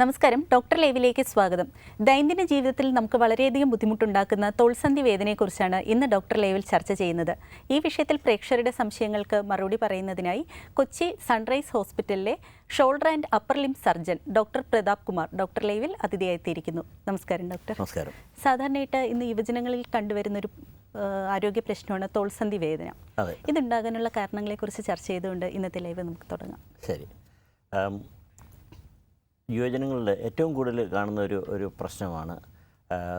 നമസ്കാരം. ഡോക്ടർ ലൈവിലേക്ക് സ്വാഗതം. ദൈനംദിന ജീവിതത്തിൽ നമുക്ക് വളരെയധികം ബുദ്ധിമുട്ടുണ്ടാക്കുന്ന തോൾസന്ധി വേദനയെക്കുറിച്ചാണ് ഇന്ന് ഡോക്ടർ ലൈവിൽ ചർച്ച ചെയ്യുന്നത്. ഈ വിഷയത്തിൽ പ്രേക്ഷകരുടെ സംശയങ്ങൾക്ക് മറുപടി പറയുന്നതിനായി കൊച്ചി സൺറൈസ് ഹോസ്പിറ്റലിലെ shoulder and upper limb surgeon doctor Pratap Kumar doctor ലൈവിൽ അതിഥിയായിത്തിയിരിക്കുന്നു നമസ്കാരം ഡോക്ടർ. നമസ്കാരം. സാധാരണയായിട്ട് ഇന്ന് യുവജനങ്ങളിൽ കണ്ടുവരുന്ന ഒരു ആരോഗ്യ പ്രശ്നമാണ് തോൾസന്ധി വേദന. ഇതുണ്ടാകാനുള്ള കാരണങ്ങളെക്കുറിച്ച് ചർച്ച ചെയ്തുകൊണ്ട് ഇന്നത്തെ ലൈവ് നമുക്ക് തുടങ്ങാം. ശരി. യുവജനങ്ങളിൽ ഏറ്റവും കൂടുതൽ കാണുന്ന ഒരു ഒരു പ്രശ്നമാണ്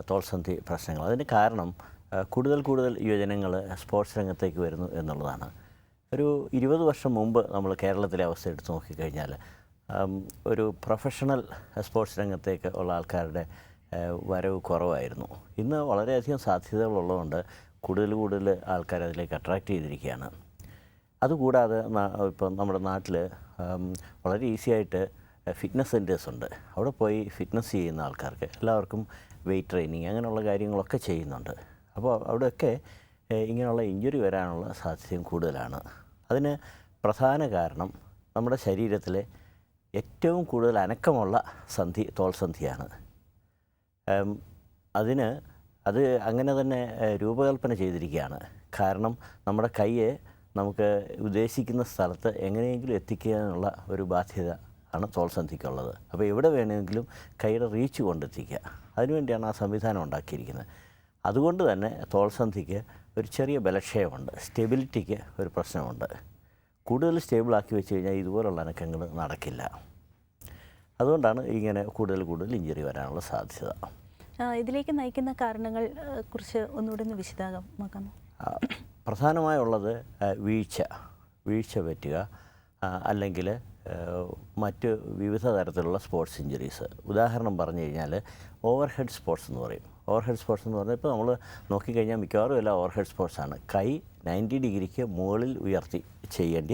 തോൾസന്ധി പ്രശ്നങ്ങൾ. അതിന് കാരണം കൂടുതൽ കൂടുതൽ യുവജനങ്ങൾ സ്പോർട്സ് രംഗത്തേക്ക് വരുന്നു എന്നുള്ളതാണ്. ഒരു ഇരുപത് വർഷം മുമ്പ് നമ്മൾ കേരളത്തിലെ അവസ്ഥ എടുത്ത് നോക്കിക്കഴിഞ്ഞാൽ ഒരു പ്രൊഫഷണൽ സ്പോർട്സ് രംഗത്തേക്ക് ഉള്ള ആൾക്കാരുടെ വരവ് കുറവായിരുന്നു. ഇന്ന് വളരെയധികം സാധ്യതകളുള്ളതുകൊണ്ട് കൂടുതൽ കൂടുതൽ ആൾക്കാർ അതിലേക്ക് അട്രാക്റ്റ് ചെയ്തിരിക്കുകയാണ്. അതുകൂടാതെ ഇപ്പം നമ്മുടെ നാട്ടിൽ വളരെ ഈസി ആയിട്ട് ഫിറ്റ്നസ് സെന്റേഴ്സ് ഉണ്ട്. അവിടെ പോയി ഫിറ്റ്നസ് ചെയ്യുന്ന ആൾക്കാർക്ക് എല്ലാവർക്കും വെയിറ്റ് ട്രെയിനിങ് അങ്ങനെയുള്ള കാര്യങ്ങളൊക്കെ ചെയ്യുന്നുണ്ട്. അപ്പോൾ അവിടെയൊക്കെ ഇങ്ങനെയുള്ള ഇഞ്ചുറി വരാനുള്ള സാധ്യതയും കൂടുതലാണ്. അതിന് പ്രധാന കാരണം നമ്മുടെ ശരീരത്തിലെ ഏറ്റവും കൂടുതൽ അനക്കമുള്ള സന്ധി തോൾസന്ധിയാണ് അതിന് അത് അങ്ങനെ തന്നെ രൂപകൽപ്പന ചെയ്തിരിക്കുകയാണ്. കാരണം നമ്മുടെ കൈയെ നമുക്ക് ഉദ്ദേശിക്കുന്ന സ്ഥലത്ത് എങ്ങനെയെങ്കിലും എത്തിക്കാനുള്ള ഒരു ബാധ്യത ആണ് തോൾസന്ധിക്കുള്ളത് അപ്പോൾ എവിടെ വേണമെങ്കിലും കൈയുടെ റീച്ച് കൊണ്ടെത്തിക്കുക. അതിനുവേണ്ടിയാണ് ആ സംവിധാനം ഉണ്ടാക്കിയിരിക്കുന്നത്. അതുകൊണ്ട് തന്നെ തോൾസന്ധിക്ക് ഒരു ചെറിയ ബലക്ഷയമുണ്ട്. സ്റ്റെബിലിറ്റിക്ക് ഒരു പ്രശ്നമുണ്ട്. കൂടുതൽ സ്റ്റേബിളാക്കി വെച്ച് കഴിഞ്ഞാൽ ഇതുപോലുള്ള അനക്കങ്ങൾ നടക്കില്ല. അതുകൊണ്ടാണ് ഇങ്ങനെ കൂടുതൽ കൂടുതൽ ഇഞ്ചുറി വരാനുള്ള സാധ്യത. ഇതിലേക്ക് നയിക്കുന്ന കാരണങ്ങൾ കുറിച്ച് ഒന്നുകൂടി ഒന്ന് വിശദമാക്കാമോ പ്രധാനമായുള്ളത് വീഴ്ച. വീഴ്ച പറ്റുക അല്ലെങ്കിൽ മറ്റ് വിവിധ തരത്തിലുള്ള സ്പോർട്സ് ഇഞ്ചുറീസ്. ഉദാഹരണം പറഞ്ഞു കഴിഞ്ഞാൽ ഓവർ ഹെഡ് സ്പോർട്സ് എന്ന് പറയും. ഓവർ ഹെഡ് സ്പോർട്സ് എന്ന് പറഞ്ഞാൽ ഇപ്പോൾ നമ്മൾ നോക്കിക്കഴിഞ്ഞാൽ മിക്കവാറും എല്ലാം ഓവർ ഹെഡ് ആണ്. കൈ നയന്റി ഡിഗ്രിക്ക് മുകളിൽ ഉയർത്തി ചെയ്യേണ്ട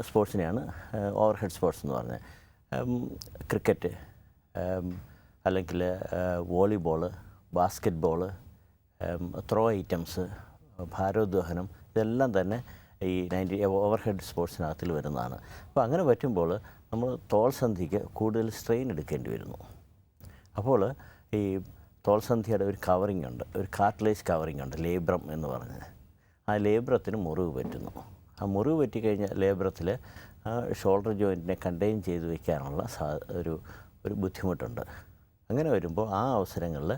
സ്പോർട്സിനെയാണ് ഓവർ ഹെഡ് സ്പോർട്സ് എന്ന് പറഞ്ഞത്. ക്രിക്കറ്റ് അല്ലെങ്കിൽ volleyball basket ball throw items ഭാരോദ്വഹനം ഇതെല്ലാം തന്നെ ഈ നയന്റി ഓവർ ഹെഡ് സ്പോർട്സിനകത്തിൽ വരുന്നതാണ്. അപ്പോൾ അങ്ങനെ പറ്റുമ്പോൾ നമ്മൾ തോൾസന്ധിക്ക് കൂടുതൽ സ്ട്രെയിൻ എടുക്കേണ്ടി വരുന്നു. അപ്പോൾ ഈ തോൾസന്ധിയുടെ ഒരു കവറിംഗ് ഉണ്ട് ഒരു കാർട്ടിലേജ് കവറിംഗ് ഉണ്ട് ലേബ്രം എന്ന് പറഞ്ഞ്. ആ ലേബ്രത്തിന് മുറിവ് പറ്റുന്നു. ആ മുറിവ് പറ്റിക്കഴിഞ്ഞാൽ ലേബ്രത്തിൽ ആ ഷോൾഡർ ജോയിന്റിനെ കണ്ടെയ്ൻ ചെയ്ത് വെക്കാനുള്ള സാ ഒരു ഒരു ബുദ്ധിമുട്ടുണ്ട്. അങ്ങനെ വരുമ്പോൾ ആ അവസരങ്ങളിൽ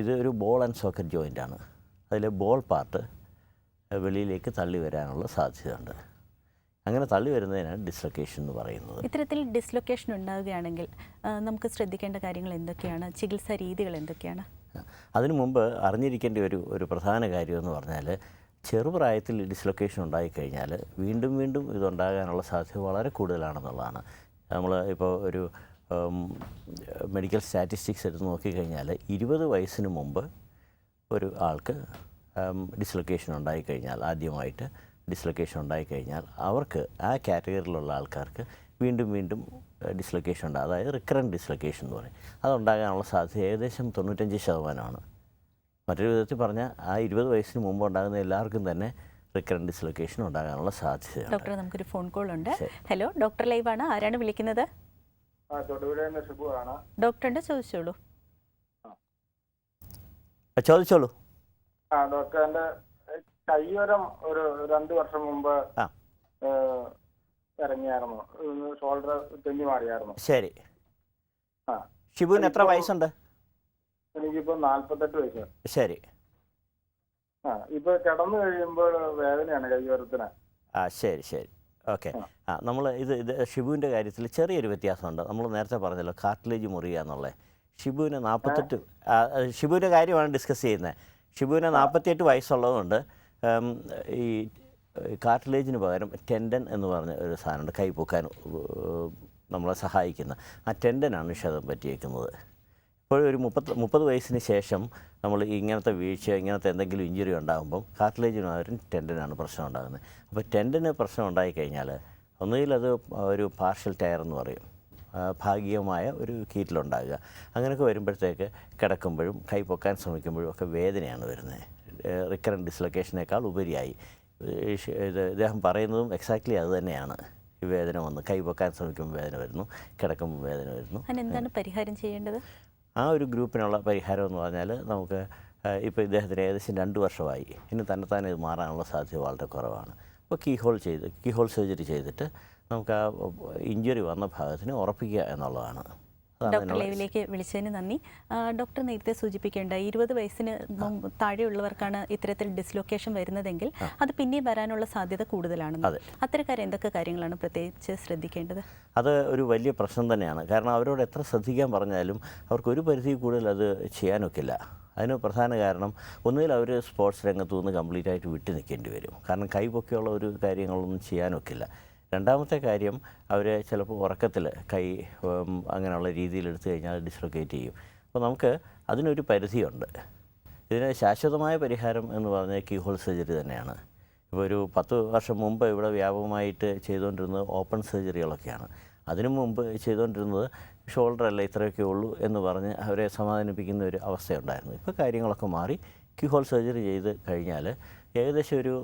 ഇത് ഒരു ബോൾ ആൻഡ് സോക്കറ്റ് ജോയിന്റാണ് അതിലെ ബോൾ പാർട്ട് വെളിയിലേക്ക് തള്ളി വരാനുള്ള സാധ്യതയുണ്ട്. അങ്ങനെ തള്ളി വരുന്നതിനാണ് ഡിസ്ലൊക്കേഷൻ എന്ന് പറയുന്നത്. ഇത്തരത്തിൽ ഡിസ്ലൊക്കേഷൻ ഉണ്ടാവുകയാണെങ്കിൽ നമുക്ക് ശ്രദ്ധിക്കേണ്ട കാര്യങ്ങൾ എന്തൊക്കെയാണ്? ചികിത്സാ രീതികൾ എന്തൊക്കെയാണ്? അതിനു മുമ്പ് അറിഞ്ഞിരിക്കേണ്ട ഒരു ഒരു പ്രധാന കാര്യം എന്ന് പറഞ്ഞാൽ ചെറുപ്രായത്തിൽ ഡിസ്ലൊക്കേഷൻ ഉണ്ടായിക്കഴിഞ്ഞാൽ വീണ്ടും വീണ്ടും ഇതുണ്ടാകാനുള്ള സാധ്യത വളരെ കൂടുതലാണെന്നുള്ളതാണ്. നമ്മൾ ഇപ്പോൾ ഒരു മെഡിക്കൽ സ്റ്റാറ്റിസ്റ്റിക്സ് എടുത്ത് നോക്കിക്കഴിഞ്ഞാൽ ഇരുപത് വയസ്സിന് മുമ്പ് ഒരു ആൾക്ക് ഡിസ്ലൊക്കേഷൻ ഉണ്ടായിക്കഴിഞ്ഞാൽ ആദ്യമായിട്ട് ഡിസ്ലൊക്കേഷൻ ഉണ്ടായിക്കഴിഞ്ഞാൽ അവർക്ക് ആ കാറ്റഗറിയിലുള്ള ആൾക്കാർക്ക് വീണ്ടും വീണ്ടും ഡിസ്ലൊക്കേഷൻ ഉണ്ട് അതായത് റിക്കറന്റ് ഡിസ്ലൊക്കേഷൻ എന്ന് പറയും. അതുണ്ടാകാനുള്ള സാധ്യത ഏകദേശം തൊണ്ണൂറ്റഞ്ച് ശതമാനമാണ്. മറ്റൊരു വിധത്തിൽ പറഞ്ഞാൽ ആ ഇരുപത് വയസ്സിന് മുമ്പ് ഉണ്ടാകുന്ന എല്ലാവർക്കും തന്നെ റിക്കറന്റ് ഡിസ്ലൊക്കേഷൻ ഉണ്ടാകാനുള്ള സാധ്യത ഡോക്ടർ നമുക്കൊരു ഫോൺ കോൾ ഉണ്ട്. ഹലോ ഡോക്ടർ ലൈവാണ് ആരാണ് വിളിക്കുന്നത്? ആണ്. ഡോക്ടറുണ്ട് ചോദിച്ചോളൂ. ചോദിച്ചോളൂ. ആ ഡോക്ടർ എന്റെ കയ്യോരം ഒരു രണ്ടു വർഷം മുമ്പ് ഇറങ്ങിയായിരുന്നു. ഷോൾഡർ തെന്നി മാറിയായിരുന്നു. ശരി. ആ. ഷിബുവിന് എത്ര വയസ്സുണ്ട്? എനിക്കിപ്പോ നാല്പത്തെട്ട് വയസ്സ്. ശരി. ആ ഇപ്പൊ കിടന്നു കഴിയുമ്പോൾ വേദനയാണ് കയ്യോരത്തിന് ആ ശരി ശരി. ഓക്കെ. ആ. നമ്മൾ ഇത് ഇത് ഷിബുവിന്റെ കാര്യത്തിൽ ചെറിയൊരു വ്യത്യാസമുണ്ട്. നമ്മൾ നേരത്തെ പറഞ്ഞല്ലോ കാർട്ടിലേജ് മുറിയുക എന്നുള്ളത് ഷിബുവിന് നാൽപ്പത്തെട്ട് ഷിബുവിന്റെ കാര്യമാണ് ഡിസ്കസ് ചെയ്യുന്നത്. ഷിബുവിന് നാൽപ്പത്തിയെട്ട് വയസ്സുള്ളതുകൊണ്ട് ഈ കാർട്ടിലേജിന് പകരം ടെൻഡൻ എന്ന് പറഞ്ഞ ഒരു സാധനമുണ്ട് കൈ പൊക്കാൻ നമ്മളെ സഹായിക്കുന്ന. ആ ടെൻഡനാണ് ക്ഷതം പറ്റിയേക്കുന്നത്. ഇപ്പോഴും ഒരു മുപ്പത്ത് മുപ്പത് വയസ്സിന് ശേഷം നമ്മൾ ഇങ്ങനത്തെ വീഴ്ച ഇങ്ങനത്തെ എന്തെങ്കിലും ഇഞ്ചുറി ഉണ്ടാകുമ്പം കാർട്ടിലേജിന് പകരം ടെൻഡനാണ് പ്രശ്നം ഉണ്ടാകുന്നത്. അപ്പോൾ ടെൻഡന് പ്രശ്നം ഉണ്ടായിക്കഴിഞ്ഞാൽ ഒന്നുകിൽ അത് ഒരു പാർഷ്യൽ ടയർ എന്ന് പറയും. ഭാഗികമായ ഒരു കീറ്റിലുണ്ടാകുക. അങ്ങനെയൊക്കെ വരുമ്പോഴത്തേക്ക് കിടക്കുമ്പോഴും കൈ പൊക്കാൻ ശ്രമിക്കുമ്പോഴും ഒക്കെ വേദനയാണ് വരുന്നത്. റിക്കറന്റ് ഡിസ്ലൊക്കേഷനേക്കാൾ ഉപരിയായി. ഇത് ഇദ്ദേഹം പറയുന്നതും എക്സാക്ട്ലി അത് തന്നെയാണ്. ഈ വേദന വന്ന് കൈ പൊക്കാൻ ശ്രമിക്കുമ്പോൾ വേദന വരുന്നു കിടക്കുമ്പോൾ വേദന വരുന്നു. അതിനെന്താണ് പരിഹാരം ചെയ്യേണ്ടത്? ആ ഒരു ഗ്രൂപ്പിനുള്ള പരിഹാരം എന്ന് പറഞ്ഞാൽ നമുക്ക് ഇപ്പോൾ ഇദ്ദേഹത്തിന് ഏകദേശം രണ്ട് വർഷമായി. ഇനി തന്നെത്താനെ ഇത് മാറാനുള്ള സാധ്യത വളരെ കുറവാണ്. അപ്പോൾ കീ ഹോൾ ചെയ്ത് കീ ഹോൾ സർജറി ചെയ്തിട്ട് നമുക്ക് ആ ഇഞ്ചുറി വന്ന ഭാഗത്തിന് ഉറപ്പിക്കുക എന്നുള്ളതാണ്. ഡോക്ടർ ലൈവിലേക്ക് വിളിച്ചതിന് നന്ദി. ഡോക്ടർ നേരത്തെ സൂചിപ്പിക്കേണ്ട ഇരുപത് വയസ്സിന് താഴെയുള്ളവർക്കാണ് ഇത്തരത്തിൽ ഡിസ്ലൊക്കേഷൻ വരുന്നതെങ്കിൽ അത് പിന്നെയും വരാനുള്ള സാധ്യത കൂടുതലാണ് അതെ. അത്തരക്കാർ എന്തൊക്കെ കാര്യങ്ങളാണ് പ്രത്യേകിച്ച് ശ്രദ്ധിക്കേണ്ടത്? അത് ഒരു വലിയ പ്രശ്നം തന്നെയാണ്. കാരണം അവരോട് എത്ര ശ്രദ്ധിക്കാൻ പറഞ്ഞാലും അവർക്ക് ഒരു പരിധി കൂടുതൽ അത് ചെയ്യാനൊക്കില്ല. അതിന് പ്രധാന കാരണം ഒന്നുകിൽ അവർ സ്പോർട്സ് രംഗത്തു നിന്ന് കംപ്ലീറ്റ് ആയിട്ട് വിട്ടു നിൽക്കേണ്ടി വരും. കാരണം കൈപൊക്കെയുള്ള ഒരു കാര്യങ്ങളൊന്നും ചെയ്യാനൊക്കില്ല. രണ്ടാമത്തെ കാര്യം അവർ ചിലപ്പോൾ ഉറക്കത്തിൽ കൈ അങ്ങനെയുള്ള രീതിയിൽ എടുത്തു കഴിഞ്ഞാൽ ഡിസ്ലൊക്കേറ്റ് ചെയ്യും. അപ്പോൾ നമുക്ക് അതിനൊരു പരിധിയുണ്ട്. ഇതിന് ശാശ്വതമായ പരിഹാരം എന്ന് പറഞ്ഞാൽ കീഹോൾ സർജറി തന്നെയാണ്. ഇപ്പോൾ ഒരു പത്ത് വർഷം മുമ്പ് ഇവിടെ വ്യാപകമായിട്ട് ചെയ്തുകൊണ്ടിരുന്നത് ഓപ്പൺ സർജറികളൊക്കെയാണ്. അതിനു മുമ്പ് ചെയ്തുകൊണ്ടിരുന്നത് ഷോൾഡർ അല്ല ഇത്രയൊക്കെ ഉള്ളൂ എന്ന് പറഞ്ഞ് അവരെ സമാധാനിപ്പിക്കുന്ന ഒരു അവസ്ഥയുണ്ടായിരുന്നു. ഇപ്പോൾ കാര്യങ്ങളൊക്കെ മാറി ക്യൂഹോൾ സർജറി ചെയ്ത് കഴിഞ്ഞാൽ ഏകദേശം ഒരു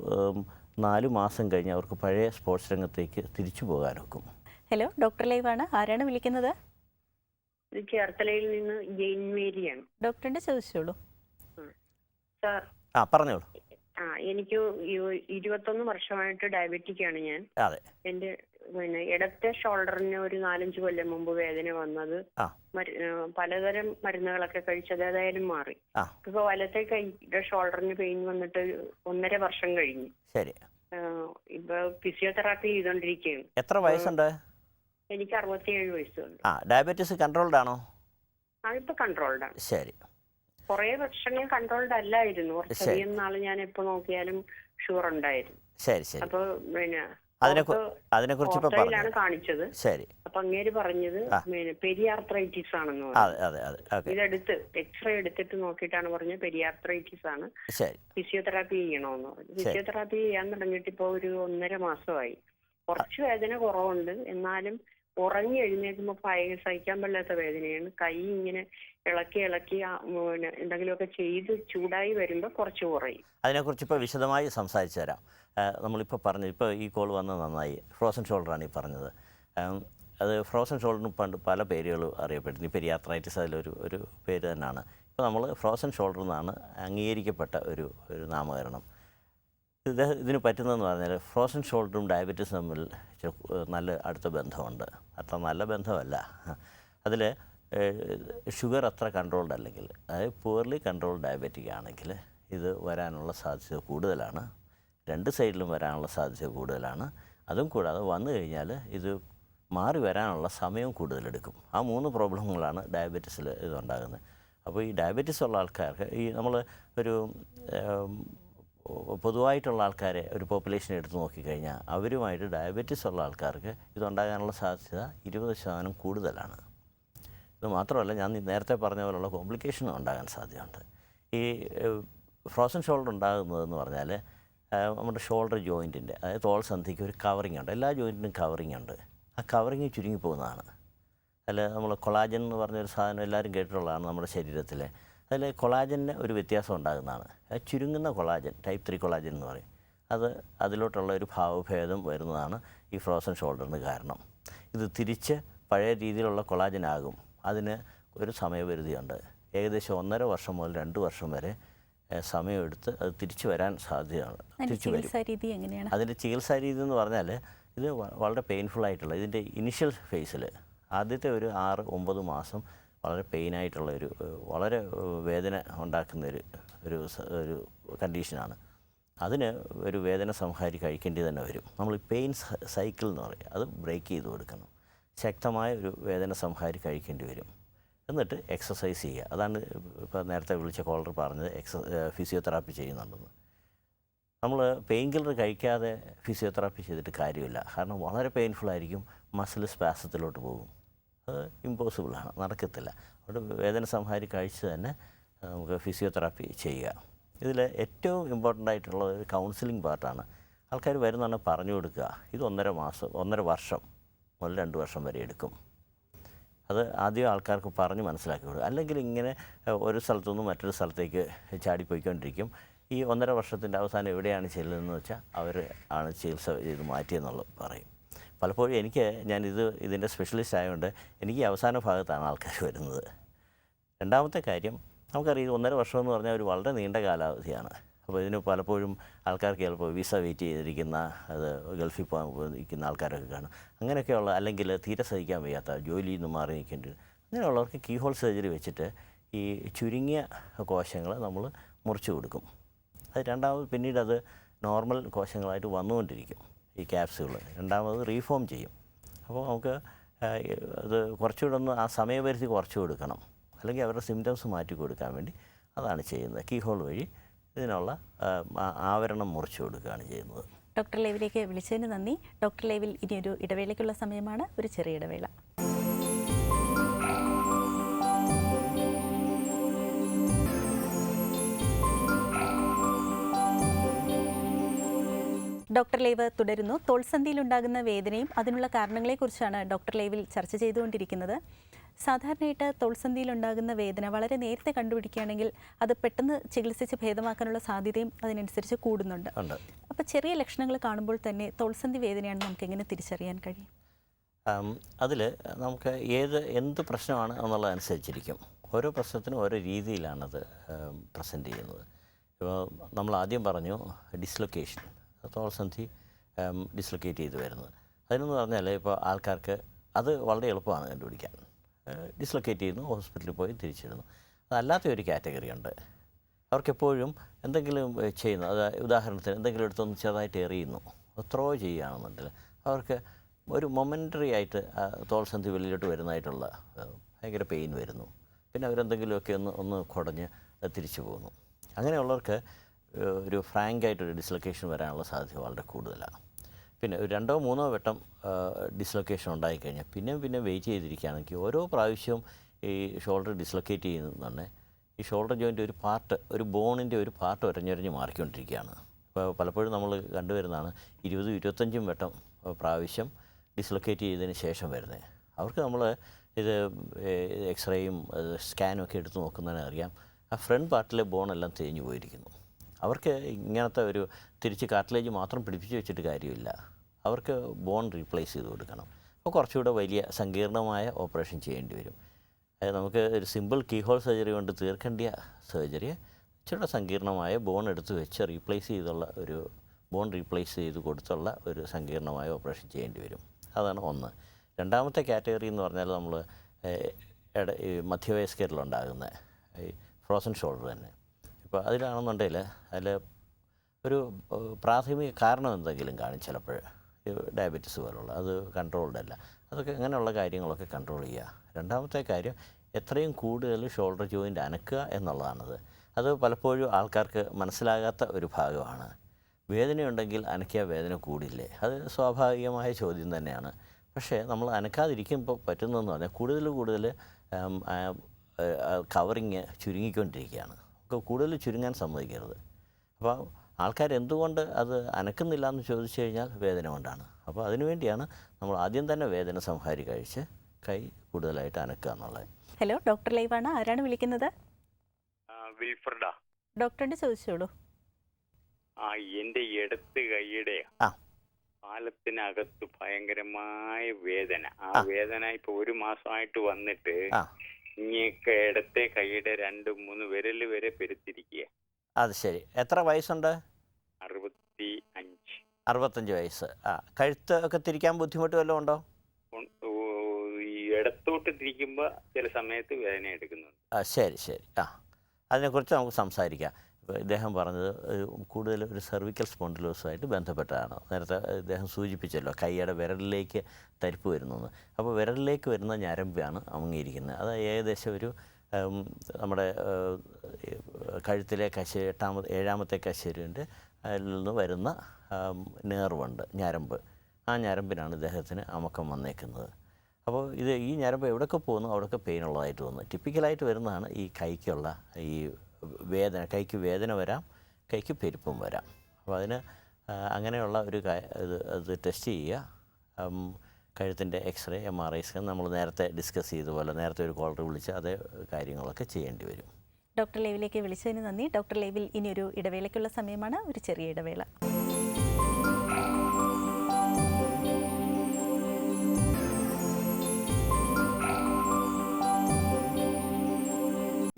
നാല് മാസം കഴിഞ്ഞ് അവർക്ക് പഴയ സ്പോർട്സ് രംഗത്തേക്ക് തിരിച്ചു പോകാനൊക്കും. ഹലോ ഡോക്ടർ ലൈവാണ്. ആരാണ് വിളിക്കുന്നത്? ചേർത്തലയിൽ നിന്ന് ജെയിൻ മേരിയാണ്. ഡോക്ടറിന്റെ ചോദിച്ചോളൂ. സാർ. ആ പറഞ്ഞോളൂ. ആ എനിക്ക് ഇരുപത്തൊന്ന് വർഷമായിട്ട് ഡയബറ്റിക് ആണ് ഞാൻ. അതെ. എന്റെ പിന്നെ ഇടത്തെ ഷോൾഡറിന് ഒരു നാലഞ്ച് കൊല്ലം മുമ്പ് വേദന വന്നത്. പലതരം മരുന്നുകളൊക്കെ കഴിച്ചത് ഏതായാലും മാറി. ഇപ്പൊ വലത്തെ കൈയുടെ ഷോൾഡറിന് പെയിൻ വന്നിട്ട് ഒന്നര വർഷം കഴിഞ്ഞു. ഇപ്പൊ ഫിസിയോതെറാപ്പി ചെയ്തോണ്ടിരിക്കുകയാണ് എത്ര വയസ്സുണ്ട്? എനിക്ക് അറുപത്തിയേഴ് വയസ്സുണ്ട്. ആ ഡയബറ്റീസ് കൺട്രോൾഡ് ആണോ? അതിപ്പോ കൺട്രോൾഡ് ആണ്. ശരി. കുറെ വർഷങ്ങൾ കൺട്രോൾഡ് അല്ലായിരുന്നു. കുറച്ചധികം നാൾ ഞാൻ എപ്പോ നോക്കിയാലും ഷുഗർ ഉണ്ടായിരുന്നു. ശരി ശരി. അപ്പൊ പിന്നെ അതിനെ അതിനെക്കുറിച്ച് ഇപ്പോൾ ഓർത്തോയിലാണ് കാണിച്ചത്. ശരി. അപ്പൊ അങ്ങേര് പറഞ്ഞത് പെരിയാർത്രൈറ്റിസ് ആണെന്ന് അതെ അതെ അതെ. ഓക്കെ. ഇതെടുത്ത് എക്സ്റേ എടുത്തിട്ട് നോക്കിയിട്ടാണ് പറഞ്ഞത് പെരിയാർത്രൈറ്റിസ് ആണ്. ശരി. ഫിസിയോതെറാപ്പി ചെയ്യണമെന്ന് പറഞ്ഞു. ഫിസിയോതെറാപ്പി ചെയ്യാൻ തുടങ്ങിയിട്ട് ഇപ്പൊ ഒരു ഒന്നര മാസമായി. കുറച്ച് വേദന കുറവുണ്ട്. എന്നാലും ഉറങ്ങി എഴുന്നേൽക്കുമ്പോൾ ഭയ സഹിക്കാൻ പറ്റാത്ത വേദനയാണ്. കൈ ഇങ്ങനെ ഇളക്കി ഇളക്കി എന്തെങ്കിലുമൊക്കെ ചെയ്ത് ചൂടായി വരുമ്പോൾ കുറച്ച് കുറയും. അതിനെക്കുറിച്ച് ഇപ്പോൾ വിശദമായി സംസാരിച്ചു തരാം. നമ്മളിപ്പോൾ പറഞ്ഞു ഇപ്പോൾ ഈ കോൾ വന്നത് നന്നായി. ഫ്രോസൺ ഷോൾഡറാണ് ഈ പറഞ്ഞത്. അത് ഫ്രോസൺ ഷോൾഡറിന് പണ്ട് പല പേരുകളും അറിയപ്പെടുന്നു. ഇപ്പോൾ യാത്രൈറ്റിസ് അതിലൊരു ഒരു പേര് തന്നെയാണ് ഇപ്പോൾ നമ്മൾ ഫ്രോസൺ ഷോൾഡർ എന്നാണ് അംഗീകരിക്കപ്പെട്ട ഒരു ഒരു നാമകരണം. ഇത് ഇതിന് പറ്റുന്നതെന്ന് പറഞ്ഞാൽ ഫ്രോസൺ ഷോൾഡറും ഡയബറ്റീസും തമ്മിൽ നല്ല അടുത്ത ബന്ധമുണ്ട്. അത്ര നല്ല ബന്ധമല്ല. അതിൽ ഷുഗർ അത്ര കൺട്രോൾഡ് അല്ലെങ്കിൽ അതായത് പുവർലി കൺട്രോൾഡ് ഡയബറ്റിക് ആണെങ്കിൽ ഇത് വരാനുള്ള സാധ്യത കൂടുതലാണ്. രണ്ട് സൈഡിലും വരാനുള്ള സാധ്യത കൂടുതലാണ്. അതും കൂടാതെ വന്നു കഴിഞ്ഞാൽ ഇത് മാറി വരാനുള്ള സമയം കൂടുതലെടുക്കും. ആ മൂന്ന് പ്രോബ്ലങ്ങളാണ് ഡയബറ്റീസിൽ ഇതുണ്ടാകുന്നത്. അപ്പോൾ ഈ ഡയബറ്റീസ് ഉള്ള ആൾക്കാർക്ക് ഈ നമ്മൾ ഒരു പൊതുവായിട്ടുള്ള ആൾക്കാരെ ഒരു പോപ്പുലേഷൻ എടുത്ത് നോക്കിക്കഴിഞ്ഞാൽ അവരുമായിട്ട് ഡയബറ്റീസ് ഉള്ള ആൾക്കാർക്ക് ഇതുണ്ടാകാനുള്ള സാധ്യത ഇരുപത് ശതമാനം കൂടുതലാണ്. ഇത് മാത്രമല്ല ഞാൻ നേരത്തെ പറഞ്ഞ പോലുള്ള കോംപ്ലിക്കേഷനും ഉണ്ടാകാൻ സാധ്യതയുണ്ട്. ഈ ഫ്രോസൺ ഷോൾഡർ ഉണ്ടാകുന്നതെന്ന് പറഞ്ഞാൽ നമ്മുടെ ഷോൾഡർ ജോയിന്റിന്റെ അതായത് തോൾ സന്ധിക്ക് ഒരു കവറിങ് ഉണ്ട്. എല്ലാ ജോയിന്റിനും കവറിങ് ഉണ്ട്. ആ കവറിങ് ചുരുങ്ങി പോകുന്നതാണ്. അതിൽ നമ്മൾ കൊളാജൻ എന്ന് പറഞ്ഞൊരു സാധനം എല്ലാവരും കേട്ടിട്ടുള്ളതാണ് നമ്മുടെ ശരീരത്തിൽ അതിൽ കൊളാജന് ഒരു വ്യത്യാസം ഉണ്ടാകുന്നതാണ്. അത് ചുരുങ്ങുന്ന കൊളാജൻ ടൈപ്പ് ത്രീ കൊളാജൻ എന്ന് പറയും. അത് അതിലോട്ടുള്ള ഒരു ഭാവഭേദം വരുന്നതാണ് ഈ ഫ്രോസൺ ഷോൾഡറിന് കാരണം. ഇത് തിരിച്ച് പഴയ രീതിയിലുള്ള കൊളാജനാകും അതിന് ഒരു സമയപരിധിയുണ്ട് ഏകദേശം ഒന്നര വർഷം മുതൽ രണ്ട് വർഷം വരെ സമയമെടുത്ത് അത് തിരിച്ചു വരാൻ സാധ്യതയാണ്. തിരിച്ചു വരും. എങ്ങനെയാണ്? അതിന്റെ ചികിത്സാ രീതി എന്ന് പറഞ്ഞാൽ ഇത് വളരെ പെയിൻഫുൾ ആയിട്ടുള്ള ഇതിന്റെ ഇനിഷ്യൽ ഫേസിൽ ആദ്യത്തെ ഒരു ആറ് ഒമ്പത് മാസം വളരെ പെയിനായിട്ടുള്ള ഒരു വളരെ വേദന ഉണ്ടാക്കുന്ന ഒരു ഒരു ഒരു കണ്ടീഷനാണ് അതിന് ഒരു വേദന സംഹാരി കഴിക്കേണ്ടി തന്നെ വരും. നമ്മൾ പെയിൻ സൈക്കിൾ എന്ന് പറയും. അത് ബ്രേക്ക് ചെയ്ത് കൊടുക്കണം. ശക്തമായ ഒരു വേദന സംഹാരി കഴിക്കേണ്ടി വരും. എന്നിട്ട് എക്സസൈസ് ചെയ്യുക. അതാണ് ഇപ്പോൾ നേരത്തെ വിളിച്ച കോളർ പറഞ്ഞത് എക്സ ഫിസിയോതെറാപ്പി ചെയ്യുന്നുണ്ടെന്ന്. നമ്മൾ പെയിൻ കില്ലർ കഴിക്കാതെ ഫിസിയോതെറാപ്പി ചെയ്തിട്ട് കാര്യമില്ല. കാരണം വളരെ പെയിൻഫുൾ ആയിരിക്കും മസിൽ സ്പാസത്തിലോട്ട് പോകും. അത് ഇമ്പോസിബിളാണ് നടക്കത്തില്ല. അതുകൊണ്ട് വേദന സംഹാരി കഴിച്ച് തന്നെ നമുക്ക് ഫിസിയോതെറാപ്പി ചെയ്യുക. ഇതിൽ ഏറ്റവും ഇമ്പോർട്ടന്റ് ആയിട്ടുള്ളത് കൗൺസിലിംഗ് പാർട്ടാണ് ആൾക്കാർ വരുന്നതാണ് പറഞ്ഞു കൊടുക്കുക. ഇത് ഒന്നര മാസം ഒന്നര വർഷം. മുതൽ രണ്ട് വർഷം വരെ എടുക്കും. അത് ആദ്യം ആൾക്കാർക്ക് പറഞ്ഞ് മനസ്സിലാക്കി കൊടുക്കും. അല്ലെങ്കിൽ ഇങ്ങനെ ഒരു സ്ഥലത്തുനിന്ന് മറ്റൊരു സ്ഥലത്തേക്ക് ചാടിപ്പോയിക്കൊണ്ടിരിക്കും. ഈ ഒന്നര വർഷത്തിന്റെ അവസാനം എവിടെയാണ് ചെല്ലുന്നതെന്ന് വെച്ചാൽ അവർ ആണ് ചികിത്സ ചെയ്ത് മാറ്റിയെന്നുള്ളത് പറയും. പലപ്പോഴും എനിക്ക് ഞാനിത് ഇതിന്റെ സ്പെഷ്യലിസ്റ്റ് ആയതുകൊണ്ട് എനിക്ക് അവസാന ഭാഗത്താണ് ആൾക്കാർ വരുന്നത്. രണ്ടാമത്തെ കാര്യം നമുക്കറിയാം ഒന്നര വർഷം എന്ന് പറഞ്ഞാൽ ഒരു വളരെ നീണ്ട കാലാവധിയാണ്. അപ്പോൾ ഇതിന് പലപ്പോഴും ആൾക്കാർക്ക് ചിലപ്പോൾ വിസ വെയിറ്റ് ചെയ്തിരിക്കുന്ന അത് ഗൾഫിൽ പോകാൻ ഇരിക്കുന്ന ആൾക്കാരൊക്കെ കാണും. അങ്ങനെയൊക്കെയുള്ള അല്ലെങ്കിൽ തീരെ സഹിക്കാൻ വയ്യാത്ത ജോലിയിൽ നിന്ന് മാറി നിൽക്കേണ്ടി അങ്ങനെയുള്ളവർക്ക് കീ ഹോൾ സർജറി വെച്ചിട്ട് ഈ ചുരുങ്ങിയ കോശങ്ങൾ നമ്മൾ മുറിച്ചു കൊടുക്കും. അത് രണ്ടാമത് പിന്നീട് അത് നോർമൽ കോശങ്ങളായിട്ട് വന്നുകൊണ്ടിരിക്കും ഈ ക്യാപ്സുകൾ രണ്ടാമത് റീഫോം ചെയ്യും. അപ്പോൾ നമുക്ക് അത് കുറച്ചുകൂടെ ഒന്ന് ആ സമയപരിധി കുറച്ചു കൊടുക്കണം. അല്ലെങ്കിൽ അവരുടെ സിംറ്റംസ് മാറ്റി കൊടുക്കാൻ വേണ്ടി അതാണ് ചെയ്യുന്നത്. കീ ഹോൾ വഴി ഇതിനുള്ള ആവരണം മുറിച്ചു കൊടുക്കുകയാണ് ചെയ്യുന്നത്. ഡോക്ടർ ലേവിലേക്ക് വിളിച്ചതിന് നന്ദി. ഡോക്ടർ ലൈവിൽ ഇനിയൊരു ഇടവേളയ്ക്കുള്ള സമയമാണ്. ഒരു ചെറിയ ഇടവേള. ഡോക്ടർ ലൈവ് തുടരുന്നു. തോൾസന്ധിയിലുണ്ടാകുന്ന വേദനയും അതിനുള്ള കാരണങ്ങളെക്കുറിച്ചാണ് ഡോക്ടർ ലേവിൽ ചർച്ച ചെയ്തുകൊണ്ടിരിക്കുന്നത്. സാധാരണയായിട്ട് തോൾസന്ധിയിലുണ്ടാകുന്ന വേദന വളരെ നേരത്തെ കണ്ടുപിടിക്കുകയാണെങ്കിൽ അത് പെട്ടെന്ന് ചികിത്സിച്ച് ഭേദമാക്കാനുള്ള സാധ്യതയും അതിനനുസരിച്ച് കൂടുന്നുണ്ട്. അപ്പോൾ ചെറിയ ലക്ഷണങ്ങൾ കാണുമ്പോൾ തന്നെ തോൾസന്ധി വേദനയാണ് നമുക്ക് എങ്ങനെ തിരിച്ചറിയാൻ കഴിയും? അതിൽ നമുക്ക് ഏത് എന്ത് പ്രശ്നമാണ് എന്നുള്ളതനുസരിച്ചിരിക്കും. ഓരോ പ്രശ്നത്തിനും ഓരോ രീതിയിലാണത് പ്രസന്റ് ചെയ്യുന്നത്. ഇപ്പോൾ നമ്മൾ ആദ്യം പറഞ്ഞു ഡിസ്ലൊക്കേഷൻ തോൾസന്ധി ഡിസ്ലൊക്കേറ്റ് ചെയ്ത് വരുന്നത്. അതിനെന്ന് പറഞ്ഞാൽ ഇപ്പോൾ ആൾക്കാർക്ക് അത് വളരെ എളുപ്പമാണ് കണ്ടുപിടിക്കാൻ. ഡിസ്ലൊക്കേറ്റ് ചെയ്യുന്നു ഹോസ്പിറ്റലിൽ പോയി തിരിച്ചിരുന്നു. അതല്ലാത്ത ഒരു കാറ്റഗറി ഉണ്ട്. അവർക്കെപ്പോഴും എന്തെങ്കിലും ചെയ്യുന്നു. അത് ഉദാഹരണത്തിന് എന്തെങ്കിലും എടുത്തൊന്ന് ചെറുതായിട്ട് എറിയുന്നു. ത്രോ ചെയ്യുകയാണെന്നുണ്ടെങ്കിൽ അവർക്ക് ഒരു മൊമെന്ററി ആയിട്ട് തോൾസന്ധി വെളിയിലോട്ട് വരുന്നതായിട്ടുള്ള ഭയങ്കര പെയിൻ വരുന്നു. പിന്നെ അവരെന്തെങ്കിലുമൊക്കെ ഒന്ന് ഒന്ന് കുടഞ്ഞ് തിരിച്ചു പോകുന്നു. അങ്ങനെയുള്ളവർക്ക് ഒരു ഫ്രാങ്കായിട്ടൊരു ഡിസ്ലൊക്കേഷൻ വരാനുള്ള സാധ്യത വളരെ കൂടുതലാണ്. പിന്നെ ഒരു രണ്ടോ മൂന്നോ വട്ടം ഡിസ്ലൊക്കേഷൻ ഉണ്ടായിക്കഴിഞ്ഞാൽ പിന്നെയും പിന്നെ വെയിറ്റ് ചെയ്തിരിക്കുകയാണെങ്കിൽ ഓരോ പ്രാവശ്യവും ഈ ഷോൾഡർ ഡിസ്ലൊക്കേറ്റ് ചെയ്യുന്നുണ്ടെ ഈ ഷോൾഡർ ജോയിന്റ് ഒരു പാർട്ട് ഒരു ബോണിന്റെ ഒരു പാർട്ട് ഒരഞ്ഞൊരഞ്ഞ് മാറിക്കൊണ്ടിരിക്കുകയാണ്. ഇപ്പോൾ പലപ്പോഴും നമ്മൾ കണ്ടുവരുന്നതാണ് ഇരുപതും ഇരുപത്തഞ്ചും വട്ടം പ്രാവശ്യം ഡിസ്ലൊക്കേറ്റ് ചെയ്തതിന് ശേഷം വരുന്നത്. അവർക്ക് നമ്മൾ ഇത് എക്സ്റേയും സ്കാനും ഒക്കെ എടുത്ത് നോക്കുന്നതിനറിയാം. ആ ഫ്രണ്ട് പാർട്ടിലെ ബോണെല്ലാം തേഞ്ഞു പോയിരിക്കുന്നു. അവർക്ക് ഇങ്ങനത്തെ ഒരു തിരിച്ച് കാർട്ടിലേജ് മാത്രം പിടിപ്പിച്ച് വെച്ചിട്ട് കാര്യമില്ല. അവർക്ക് ബോൺ റീപ്ലേസ് ചെയ്ത് കൊടുക്കണം. അപ്പോൾ കുറച്ചുകൂടെ വലിയ സങ്കീർണമായ ഓപ്പറേഷൻ ചെയ്യേണ്ടി വരും. അതായത് നമുക്ക് ഒരു സിമ്പിൾ കീഹോൾ സർജറി കൊണ്ട് തീർക്കേണ്ട സർജറി ഇച്ചിരി സങ്കീർണമായ ബോൺ എടുത്ത് വെച്ച് റീപ്ലേസ് ചെയ്തുള്ള ഒരു ബോൺ റീപ്ലേസ് ചെയ്ത് കൊടുത്തുള്ള ഒരു സങ്കീർണമായ ഓപ്പറേഷൻ ചെയ്യേണ്ടി വരും. അതാണ് ഒന്ന്. രണ്ടാമത്തെ കാറ്റഗറി എന്ന് പറഞ്ഞാൽ നമ്മൾ മധ്യവയസ്കരിലുണ്ടാകുന്ന ഈ ഫ്രോസൺ ഷോൾഡർ തന്നെ. ഇപ്പോൾ അതിലാണെന്നുണ്ടെങ്കിൽ അതിൽ ഒരു പ്രാഥമിക കാരണം എന്തെങ്കിലും കാണും ചിലപ്പോൾ ഡയബറ്റീസ് പോലുള്ള അത് കൺട്രോൾഡ് അല്ല. അതൊക്കെ അങ്ങനെയുള്ള കാര്യങ്ങളൊക്കെ കൺട്രോൾ ചെയ്യുക. രണ്ടാമത്തെ കാര്യം എത്രയും കൂടുതൽ ഷോൾഡർ ജോയിന്റ് അനക്കുക എന്നുള്ളതാണത്. അത് പലപ്പോഴും ആൾക്കാർക്ക് മനസ്സിലാകാത്ത ഒരു ഭാഗമാണ്. വേദനയുണ്ടെങ്കിൽ അനക്കിയ വേദന കൂടില്ലേ? അത് സ്വാഭാവികമായ ചോദ്യം തന്നെയാണ്. പക്ഷേ നമ്മൾ അനക്കാതിരിക്കുമ്പോൾ പറ്റുന്നതെന്ന് പറഞ്ഞാൽ കൂടുതൽ കൂടുതൽ കവറിങ് ചുരുങ്ങിക്കൊണ്ടിരിക്കുകയാണ്. കൂടുതൽ ചുരുങ്ങാൻ സമ്മതിക്കരുത്. അപ്പോൾ ആൾക്കാർ എന്തുകൊണ്ട് അത് അനക്കുന്നില്ല എന്ന് ചോദിച്ചു കഴിഞ്ഞാൽ വേദന കൊണ്ടാണ്. അപ്പോൾ അതിനുവേണ്ടിയാണ് നമ്മൾ ആദ്യം തന്നെ വേദന സംഹാരി കഴിച്ച് കൈ കൂടുതലായിട്ട് അനക്കുക എന്നുള്ളത്. ഹലോ ഡോക്ടർ ലൈവാണ്. ആരാണ് വിളിക്കുന്നത്? വിൽഫ്രഡാ. ഡോക്ടറിന്റെ ചോദിച്ചോളൂ. ആ എന്റെ ഇടത്ത് കൈയുടെ ആ. പാലത്തിനകത്ത് ഭയങ്കരമായ വേദന. ആ ആ. വേദന ഇപ്പൊ ഒരു മാസമായിട്ട് വന്നിട്ട് ആ ഇങ്ങക്ക് ഇടത്തെ കൈയുടെ രണ്ട് മൂന്ന് വിരൽ വരെ പെരുത്തിരിക്കുക അത് ശരി. എത്ര വയസ്സുണ്ട്? അറുപത്തി അഞ്ച്. അറുപത്തഞ്ച് വയസ്സ്. ആ കഴുത്ത് ഒക്കെ തിരിക്കാൻ ബുദ്ധിമുട്ട് വല്ലതും ഉണ്ടോ? ഈ ഇടത്തോട്ട് തിരിക്കുമ്പോ ചില സമയത്ത് വേദന എടുക്കുന്നുണ്ട്. ആ ശരി ശരി. ആ അതിനെക്കുറിച്ച് നമുക്ക് സംസാരിക്കാം. ഇദ്ദേഹം പറഞ്ഞത് കൂടുതൽ ഒരു സെർവിക്കൽ സ്പോണ്ടിലോസുമായിട്ട് ബന്ധപ്പെട്ടതാണ്. നേരത്തെ ഇദ്ദേഹം സൂചിപ്പിച്ചല്ലോ കൈയുടെ വിരലിലേക്ക് തരിപ്പ് വരുന്നത് അപ്പോൾ വിരലിലേക്ക് വരുന്ന ഞരമ്പാണ് അമുങ്ങിയിരിക്കുന്നത് അത് ഏകദേശം ഒരു നമ്മുടെ കഴുത്തിലെ കശ എട്ടാമത് ഏഴാമത്തെ കശേരുവിന്റെ അതിൽ നിന്ന് വരുന്ന നേർവുണ്ട് ഞരമ്പ്. ആ ഞരമ്പിനാണ് ഇദ്ദേഹത്തിന് അമക്കം വന്നേക്കുന്നത്. അപ്പോൾ ഇത് ഈ ഞരമ്പ് എവിടെയൊക്കെ പോകുന്നു? അവിടെയൊക്കെ പെയിൻ ഉള്ളതായിട്ട് തോന്നുന്നു. ടിപ്പിക്കലായിട്ട് വരുന്നതാണ് ഈ കൈക്കുള്ള ഈ വേദന കൈക്ക് വേദന വരാം കൈക്ക് പെരുപ്പും വരാം. അപ്പോൾ അതിന് അങ്ങനെയുള്ള ഒരു ഇത് അത് ടെസ്റ്റ് ചെയ്യുക. കഴുത്തിന്റെ x ray M R I scan നമ്മൾ നേരത്തെ ഡിസ്കസ് ചെയ്ത പോലെ നേരത്തെ ഒരു കോളർ വിളിച്ച് അതേ കാര്യങ്ങളൊക്കെ ചെയ്യേണ്ടി വരും. ഡോക്ടർ ലൈവിലേക്ക് വിളിച്ചതിന് നന്ദി. ഡോക്ടർ ലൈവിൽ ഇനിയൊരു ഇടവേളയ്ക്കുള്ള സമയമാണ്. ഒരു ചെറിയ ഇടവേള.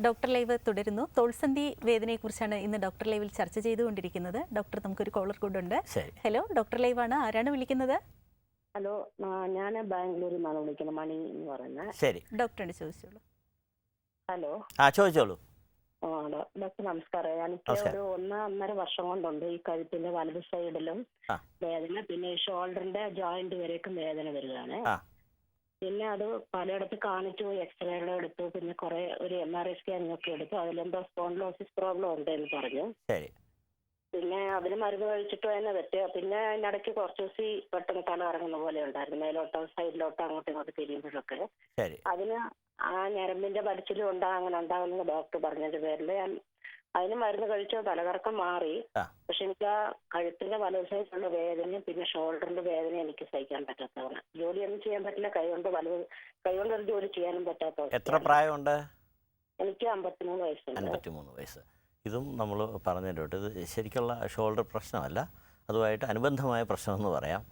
ഡോക്ടർ ലൈവ് തുടരുന്നു. തോൾസന്ധി വേദനയെ കുറിച്ചാണ് ഇന്ന് ഡോക്ടർ ലൈവിൽ ചർച്ച ചെയ്തുകൊണ്ടിരിക്കുന്നത്. ഡോക്ടർ നമുക്കൊരു കോളർ കൂടെ ഉണ്ട്. ഹലോ ഡോക്ടർ ലൈവ് ആണ് ആരാണ് വിളിക്കുന്നത്? ഹലോ ഞാൻ ബാംഗ്ലൂരിൽ നിന്നാണ് വിളിക്കുന്നത്. മണി എന്ന് പറയുന്നത് ശരി. ഡോക്ടറിന് ചോദിച്ചോളൂ. ഹലോ ആ ചോദിച്ചോളൂ. ഡോക്ടർ നമസ്കാരം. എനിക്ക്. ഒരു ഒന്ന് ഒന്നര വർഷം കൊണ്ടുണ്ട് ഈ കഴുത്തിന്റെ വലത് സൈഡിലും വേദന പിന്നെ ഈ ഷോൾഡറിന്റെ ജോയിന്റ് വരേക്കും വേദന വരികയാണ്. പിന്നെ അത് പലയിടത്ത് കാണിച്ചു എക്സ്റേകളും എടുത്തു പിന്നെ കുറെ ഒരു എം ആർ ഐ സ്കാൻ ഒക്കെ എടുത്തു. അതിലെന്തോ സ്പോണ്ടിലോസിസ് പ്രോബ്ലം ഉണ്ട് എന്ന് പറഞ്ഞു. ശരി. പിന്നെ അതിന് മരുന്ന് കഴിച്ചിട്ട് തന്നെ പറ്റുക പിന്നെ അതിനിടയ്ക്ക് കുറച്ച് ദിവസം പെട്ടെന്ന് തല ഇറങ്ങുന്ന പോലെ ഉണ്ടായിരുന്നു. മേലോട്ടോ സൈഡിലോട്ടോ അങ്ങോട്ടും ഇങ്ങോട്ടും തിരിയുമ്പോഴൊക്കെ. അതിന് ആ ഞരമ്പിന്റെ പഠിച്ചിലും ഉണ്ടാ അങ്ങനെ ഉണ്ടാകുന്ന ഡോക്ടർ പറഞ്ഞതിന്റെ പേരിൽ ഞാൻ അതിന് മരുന്ന് കഴിച്ചു? തലകറക്കം മാറി. പക്ഷെ എനിക്ക് ആ കഴുത്തിന്റെ വലതുസൈഡിലുള്ള വേദനയും പിന്നെ ഷോൾഡറിന്റെ വേദന എനിക്ക് സഹിക്കാൻ പറ്റാത്തതാണ്. ജോലിയൊന്നും ചെയ്യാൻ പറ്റില്ല. കൈകൊണ്ട് വലത് കൈകൊണ്ട് ഒരു ജോലി ചെയ്യാനും പറ്റാത്ത എത്ര പ്രായമുണ്ട്? എനിക്ക് അമ്പത്തിമൂന്ന് വയസ്സുണ്ട്. അമ്പത്തിമൂന്ന് വയസ്സ്. ഇതും നമ്മൾ പറഞ്ഞിട്ടുണ്ട് ഇത് ശരിക്കുള്ള ഷോൾഡർ പ്രശ്നമല്ല. അതുമായിട്ട് അനുബന്ധമായ പ്രശ്നമെന്ന് പറയാം.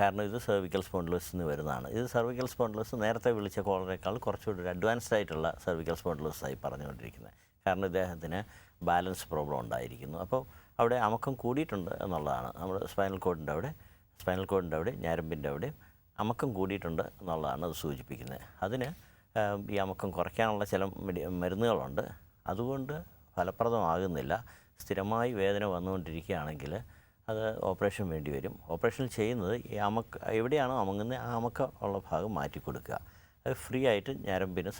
കാരണം ഇത് സെർവിക്കൽ സ്പോണ്ടിലോസിൽ നിന്ന് വരുന്നതാണ്. ഇത് സെർവിക്കൽ സ്പോണ്ടിലോസ് നേരത്തെ വിളിച്ച കോളറേക്കാൾ കുറച്ചുകൂടി ഒരു അഡ്വാൻസ്ഡ് ആയിട്ടുള്ള സെർവിക്കൽ സ്പോണ്ടിലോസ് ആയി പറഞ്ഞുകൊണ്ടിരിക്കുന്നത്. കാരണം ഇദ്ദേഹത്തിന് ബാലൻസ് പ്രോബ്ലം ഉണ്ടായിരിക്കുന്നു. അപ്പോൾ അവിടെ അമക്കം കൂടിയിട്ടുണ്ട് എന്നുള്ളതാണ്. നമ്മുടെ സ്പൈനൽ കോഡിന്റെ അവിടെ സ്പൈനൽ കോഡിന്റെ അവിടെ ഞരമ്പിന്റെ അവിടെ അമക്കം കൂടിയിട്ടുണ്ട് എന്നുള്ളതാണ് അത് സൂചിപ്പിക്കുന്നത്. അതിന് ഈ അമക്കം കുറയ്ക്കാനുള്ള ചില മരുന്നുകളുണ്ട്. അതുകൊണ്ട് ഫലപ്രദമാകുന്നില്ല. സ്ഥിരമായി വേദന വന്നുകൊണ്ടിരിക്കുകയാണെങ്കിൽ അത് ഓപ്പറേഷൻ വേണ്ടി വരും. ഓപ്പറേഷൻ ചെയ്യുന്നത് ഈ അമക്ക എവിടെയാണോ അമങ്ങുന്നത് ആ അമക്ക ഉള്ള ഭാഗം മാറ്റി കൊടുക്കുക അത് ഫ്രീ ആയിട്ട് ഞരമ്പിന്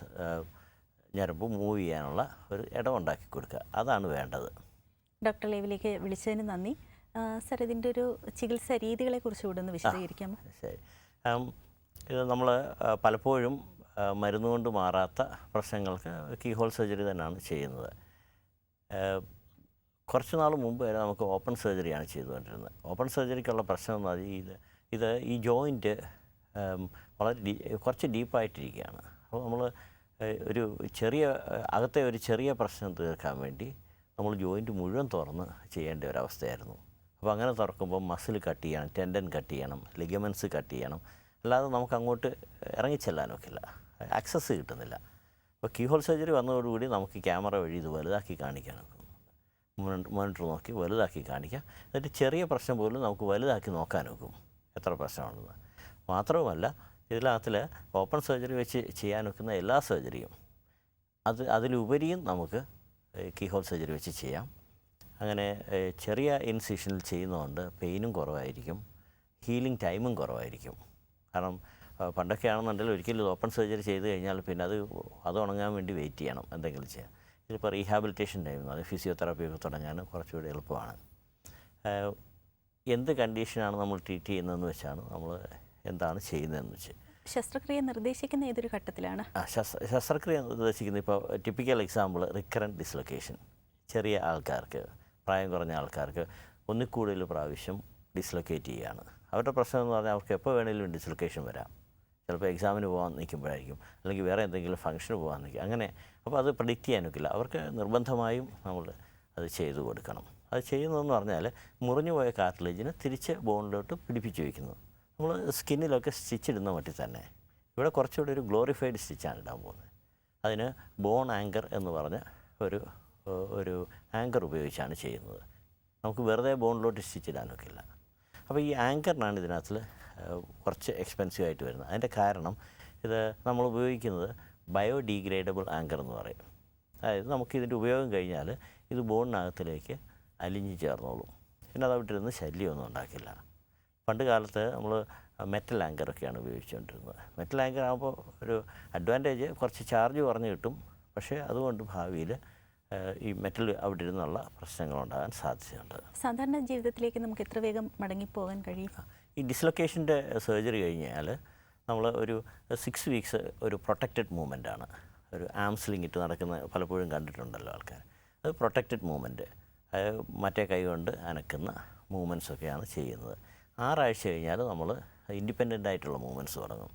ഞരമ്പ് മൂവ് ചെയ്യാനുള്ള ഒരു ഇടം ഉണ്ടാക്കി കൊടുക്കുക. അതാണ് വേണ്ടത്. ഡോക്ടർ ലേവിലേക്ക് വിളിച്ചതിന് നന്ദി. സർ ഇതിന്റെ ഒരു ചികിത്സ രീതികളെ കുറിച്ച് കൂടെ ഒന്ന് വിശദീകരിക്കാമോ? ശരി. ഇത് നമ്മൾ പലപ്പോഴും മരുന്ന് കൊണ്ട് മാറാത്ത പ്രശ്നങ്ങൾക്ക് കീഹോൾ സർജറി തന്നെയാണ് ചെയ്യുന്നത്. കുറച്ച് നാൾ മുമ്പ് വരെ നമുക്ക് ഓപ്പൺ സർജറിയാണ് ചെയ്തുകൊണ്ടിരുന്നത്. ഓപ്പൺ സർജറിക്കുള്ള പ്രശ്നം എന്ന് പറഞ്ഞാൽ ഇത് ഇത് ഈ ജോയിന്റ് വളരെ ഡീ കുറച്ച് ഡീപ്പായിട്ടിരിക്കുകയാണ്. അപ്പോൾ നമ്മൾ ഒരു ചെറിയ അകത്തെ ഒരു ചെറിയ പ്രശ്നം തീർക്കാൻ വേണ്ടി നമ്മൾ ജോയിന്റ് മുഴുവൻ തുറന്ന് ചെയ്യേണ്ട ഒരവസ്ഥയായിരുന്നു അപ്പോൾ അങ്ങനെ തുറക്കുമ്പോൾ മസിൽ കട്ട് ചെയ്യണം ടെൻഡൻ കട്ട് ചെയ്യണം ലിഗമെൻസ് കട്ട് ചെയ്യണം. അല്ലാതെ നമുക്ക് അങ്ങോട്ട് ഇറങ്ങിച്ചെല്ലാനൊക്കില്ല ആക്സസ് കിട്ടുന്നില്ല. അപ്പോൾ കീഹോൾ സർജറി വന്നതോടുകൂടി നമുക്ക് ക്യാമറ വഴി ഇത് വലുതാക്കി കാണിക്കാൻ ഒക്കും മോണിറ്റർ നോക്കി വലുതാക്കി കാണിക്കാം. എന്നിട്ട് ചെറിയ പ്രശ്നം പോലും നമുക്ക് വലുതാക്കി നോക്കാൻ നോക്കും എത്ര പ്രശ്നമാണെന്ന്. മാത്രവുമല്ല ഇതിനകത്തിൽ ഓപ്പൺ സർജറി വെച്ച് ചെയ്യാൻ ഒക്കുന്ന എല്ലാ സർജറിയും അത് അതിലുപരിയും നമുക്ക് കീഹോൾ സർജറി വെച്ച് ചെയ്യാം. അങ്ങനെ ചെറിയ ഇൻസിഷനിൽ ചെയ്യുന്നതുകൊണ്ട് പെയിനും കുറവായിരിക്കും ഹീലിംഗ് ടൈമും കുറവായിരിക്കും. കാരണം പണ്ടൊക്കെ ആണെന്നുണ്ടെങ്കിൽ ഒരിക്കലും ഓപ്പൺ സർജറി ചെയ്ത് കഴിഞ്ഞാൽ പിന്നെ അത് അത് ഉണങ്ങാൻ വേണ്ടി വെയിറ്റ് ചെയ്യണം എന്തെങ്കിലും ചെയ്യാം ഇതിപ്പോൾ റീഹാബിലിറ്റേഷൻ ടൈം അത് ഫിസിയോതെറാപ്പി ഒക്കെ തുടങ്ങാൻ കുറച്ചുകൂടി എളുപ്പമാണ്. എന്ത് കണ്ടീഷനാണ് നമ്മൾ ട്രീറ്റ് ചെയ്യുന്നതെന്ന് വെച്ചാണ് നമ്മൾ എന്താണ് ചെയ്യുന്നതെന്ന് വെച്ച്. ശസ്ത്രക്രിയ നിർദ്ദേശിക്കുന്ന ഏതൊരു ഘട്ടത്തിലാണ്? ആ ശസ്ത്ര ശസ്ത്രക്രിയ നിർദ്ദേശിക്കുന്ന ഇപ്പോൾ ടിപ്പിക്കൽ എക്സാമ്പിൾ റിക്കറന്റ് ഡിസ്ലൊക്കേഷൻ ചെറിയ ആൾക്കാർക്ക് പ്രായം കുറഞ്ഞ ആൾക്കാർക്ക് ഒന്നിൽ കൂടുതൽ പ്രാവശ്യം ഡിസ്ലൊക്കേറ്റ് ചെയ്യുകയാണ് അവരുടെ പ്രശ്നം എന്ന് പറഞ്ഞാൽ അവർക്ക് എപ്പോൾ വേണമെങ്കിലും ഡിസ്ലൊക്കേഷൻ വരാം. ചിലപ്പോൾ എക്സാമിന് പോകാൻ നിൽക്കുമ്പോഴായിരിക്കും. അല്ലെങ്കിൽ വേറെ എന്തെങ്കിലും ഫംഗ്ഷന് പോകാൻ നിൽക്കും. അങ്ങനെ അപ്പോൾ അത് പ്രഡിക്റ്റ് ചെയ്യാനൊക്കില്ല അവർക്ക് നിർബന്ധമായും നമ്മൾ അത് ചെയ്തു കൊടുക്കണം. അത് ചെയ്യുന്നതെന്ന് പറഞ്ഞാൽ മുറിഞ്ഞു പോയ കാർട്ടിലേജിനെ തിരിച്ച് ബോണിലോട്ട് പിടിപ്പിച്ച് വയ്ക്കുന്നു നമ്മൾ സ്കിന്നിലൊക്കെ സ്റ്റിച്ച് ഇടുന്ന മട്ടിൽ തന്നെ ഇവിടെ കുറച്ചുകൂടി ഒരു ഗ്ലോറിഫൈഡ് സ്റ്റിച്ചാണ് ഇടാൻ പോകുന്നത്. അതിന് ബോൺ ആങ്കർ എന്ന് പറഞ്ഞ ഒരു ഒരു ആങ്കർ ഉപയോഗിച്ചാണ് ചെയ്യുന്നത്. നമുക്ക് വെറുതെ ബോണിലോട്ട് സ്റ്റിച്ച് ഇടാനൊക്കെ ഇല്ല. അപ്പോൾ ഈ ആങ്കറിനാണ് ഇതിനകത്ത് കുറച്ച് എക്സ്പെൻസീവ് ആയിട്ട് വരുന്നത്. അതിന്റെ കാരണം ഇത് നമ്മൾ ഉപയോഗിക്കുന്നത് ബയോഡീഗ്രേഡബിൾ ആങ്കർ എന്ന് പറയും. അതായത് നമുക്ക് ഇതിന്റെ ഉപയോഗം കഴിഞ്ഞാൽ ഇത് ബോണിനകത്തിലേക്ക് അലിഞ്ഞു ചേർന്നോളും. പിന്നെ അത് അവിടെ ഇരുന്ന് ശല്യമൊന്നും ഉണ്ടാക്കില്ല. പണ്ട് കാലത്ത് നമ്മൾ മെറ്റൽ ആങ്കറൊക്കെയാണ് ഉപയോഗിച്ചുകൊണ്ടിരുന്നത്. മെറ്റൽ ആങ്കർ ആകുമ്പോൾ ഒരു അഡ്വാന്റേജ് കുറച്ച് ചാർജ് കുറഞ്ഞ് കിട്ടും. പക്ഷേ അതുകൊണ്ട് ഭാവിയിൽ ഈ മെറ്റൽ അവിടെ ഇരുന്നുള്ള പ്രശ്നങ്ങൾ പ്രശ്നങ്ങളുണ്ടാകാൻ സാധ്യതയുണ്ട്. സാധാരണ ജീവിതത്തിലേക്ക് നമുക്ക് എത്ര വേഗം മടങ്ങിപ്പോകാൻ കഴിയും? ഈ ഡിസ്ലൊക്കേഷന്റെ സർജറി കഴിഞ്ഞാൽ നമ്മൾ ഒരു സിക്സ് വീക്സ് ഒരു പ്രൊട്ടക്റ്റഡ് മൂവ്മെന്റ് ആണ്. ഒരു ആംസ്ലിംഗ് ഇട്ട് നടക്കുന്ന പലപ്പോഴും കണ്ടിട്ടുണ്ടല്ലോ ആൾക്കാർ. അത് പ്രൊട്ടക്റ്റഡ് മൂവ്മെന്റ് മറ്റേ കൈ കൊണ്ട് അനക്കുന്ന മൂവ്മെന്റ്സ് ഒക്കെയാണ് ചെയ്യുന്നത്. ആറാഴ്ച കഴിഞ്ഞാൽ നമ്മൾ ഇൻഡിപെൻഡന്റ് ആയിട്ടുള്ള മൂവ്മെന്റ്സ് തുടങ്ങും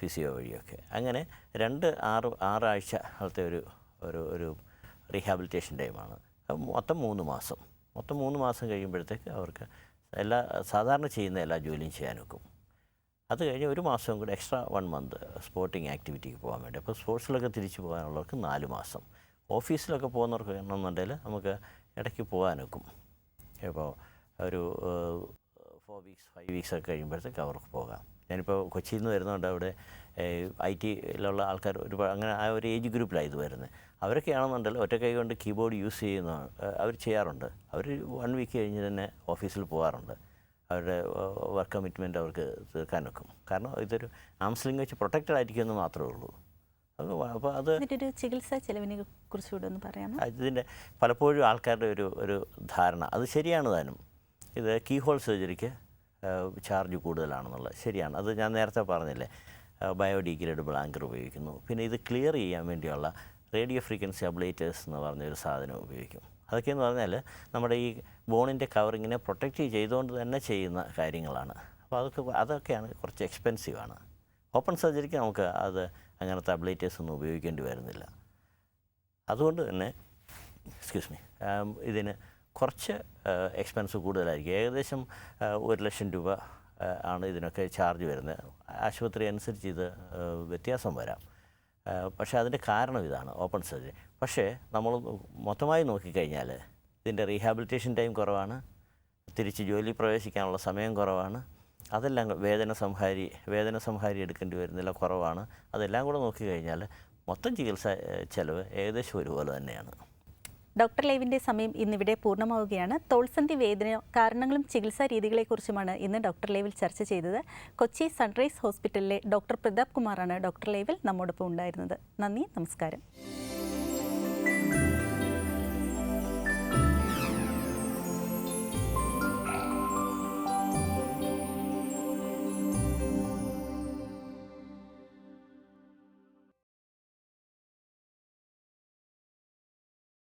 ഫിസിയോ വഴിയൊക്കെ. അങ്ങനെ രണ്ട് ആറ് ആറാഴ്ച അവിടുത്തെ ഒരു ഒരു ഒരു റീഹാബിലിറ്റേഷൻ ടൈമാണ്. മൊത്തം മൂന്ന് മാസം. മൊത്തം മൂന്ന് മാസം കഴിയുമ്പോഴത്തേക്ക് അവർക്ക് എല്ലാ സാധാരണ ചെയ്യുന്ന എല്ലാ ജോലിയും ചെയ്യാൻ വെക്കും അത് കഴിഞ്ഞ് ഒരു മാസം കൂടി എക്സ്ട്രാ വൺ മന്ത് സ്പോർട്ടിങ് ആക്ടിവിറ്റിക്ക് പോകാൻ വേണ്ടി. അപ്പോൾ സ്പോർട്സിലൊക്കെ തിരിച്ചു പോകാനുള്ളവർക്ക് നാല് മാസം. ഓഫീസിലൊക്കെ പോകുന്നവർക്ക് എന്നുണ്ടെങ്കിൽ നമുക്ക് ഇടയ്ക്ക് പോകാൻ വെക്കും ഇപ്പോൾ ഒരു ഫോർ വീക്സ് ഫൈവ് വീക്സ് ഒക്കെ കഴിയുമ്പോഴത്തേക്ക് അവർക്ക് പോകാം. ഞാനിപ്പോൾ കൊച്ചിയിൽ നിന്ന് വരുന്നതുകൊണ്ട് അവിടെ ഐ ടിയിലുള്ള ആൾക്കാർ ഒരു അങ്ങനെ ആ ഒരു ഏജ് ഗ്രൂപ്പിലാണ് ഇത് വരുന്നത് അവരൊക്കെയാണെന്നുണ്ടല്ലോ ഒറ്റ കൈ കൊണ്ട് കീബോർഡ് യൂസ് ചെയ്യുന്ന അവർ ചെയ്യാറുണ്ട്. അവർ വൺ വീക്ക് കഴിഞ്ഞ് തന്നെ ഓഫീസിൽ പോകാറുണ്ട്. അവരുടെ വർക്ക് കമ്മിറ്റ്മെന്റ് അവർക്ക് തീർക്കാൻ വെക്കും. കാരണം ഇതൊരു ആംസ്ലിംഗ് വെച്ച് പ്രൊട്ടക്റ്റഡ് ആയിരിക്കുമെന്ന് മാത്രമേ ഉള്ളൂ. അപ്പോൾ അത് ചികിത്സാ ചെലവിനെ കുറിച്ചുകൂടെ ഒന്ന് പറയാമോ? ഇതിന്റെ പലപ്പോഴും ആൾക്കാരുടെ ഒരു ഒരു ധാരണ. അത് ശരിയാണ് താനും. ഇത് കീ ഹോൾ സർജറിക്ക് ചാർജ് കൂടുതലാണെന്നുള്ളത്. ശരിയാണ്. അത് ഞാൻ നേരത്തെ പറഞ്ഞില്ലേ ബയോഡീഗ്രേഡബിൾ ആങ്കർ ഉപയോഗിക്കുന്നു. പിന്നെ ഇത് ക്ലിയർ ചെയ്യാൻ വേണ്ടിയുള്ള റേഡിയോ ഫ്രീക്വൻസി അബ്ലേറ്റേഴ്സ് എന്ന് പറഞ്ഞൊരു സാധനം ഉപയോഗിക്കും. അതൊക്കെയെന്ന് പറഞ്ഞാൽ നമ്മുടെ ഈ ബോണിന്റെ കവറിങ്ങിനെ പ്രൊട്ടക്റ്റ് ചെയ്തുകൊണ്ട് തന്നെ ചെയ്യുന്ന കാര്യങ്ങളാണ്. അപ്പോൾ അതൊക്കെ അതൊക്കെയാണ് കുറച്ച് എക്സ്പെൻസീവാണ്. ഓപ്പൺ സർജറിക്ക് നമുക്ക് അത് അങ്ങനത്തെ അബ്ലേറ്റേഴ്സ് ഒന്നും ഉപയോഗിക്കേണ്ടി വരുന്നില്ല. അതുകൊണ്ട് തന്നെ എക്സ്ക്യൂസ് മീ ഇതിന് കുറച്ച് എക്സ്പെൻസ് കൂടുതലായിരിക്കും. ഏകദേശം ഒരു ലക്ഷം രൂപ ആണ് ഇതിനൊക്കെ ചാർജ് വരുന്നത്. ആശുപത്രി അനുസരിച്ച് ഇത് വ്യത്യാസം വരാം. പക്ഷേ അതിന്റെ കാരണം ഇതാണ് ഓപ്പൺ സർജറി പക്ഷേ നമ്മൾ മൊത്തമായി നോക്കിക്കഴിഞ്ഞാൽ ഇതിന്റെ റീഹാബിലിറ്റേഷൻ ടൈം കുറവാണ്. തിരിച്ച് ജോലി പ്രവേശിക്കാനുള്ള സമയം കുറവാണ്. അതെല്ലാം വേദന സംഹാരി വേദന സംഹാരി എടുക്കേണ്ടി വരുന്നില്ല കുറവാണ്. അതെല്ലാം കൂടെ നോക്കിക്കഴിഞ്ഞാൽ മൊത്തം ചികിത്സ ചെലവ് ഏകദേശം ഒരുപോലെ തന്നെയാണ്. ഡോക്ടർ ലൈവിന്റെ സമയം ഇന്നിവിടെ പൂർണമാവുകയാണ്. തോൾസന്ധി വേദന കാരണങ്ങളും ചികിത്സാ രീതികളെക്കുറിച്ചുമാണ് ഇന്ന് ഡോക്ടർ ലൈവിൽ ചർച്ച ചെയ്തത്. കൊച്ചി സൺറൈസ് ഹോസ്പിറ്റലിലെ ഡോക്ടർ പ്രതാപ് കുമാറാണ് ഡോക്ടർ ലൈവിൽ നമ്മോടൊപ്പം ഉണ്ടായിരുന്നത്. നന്ദി നമസ്കാരം.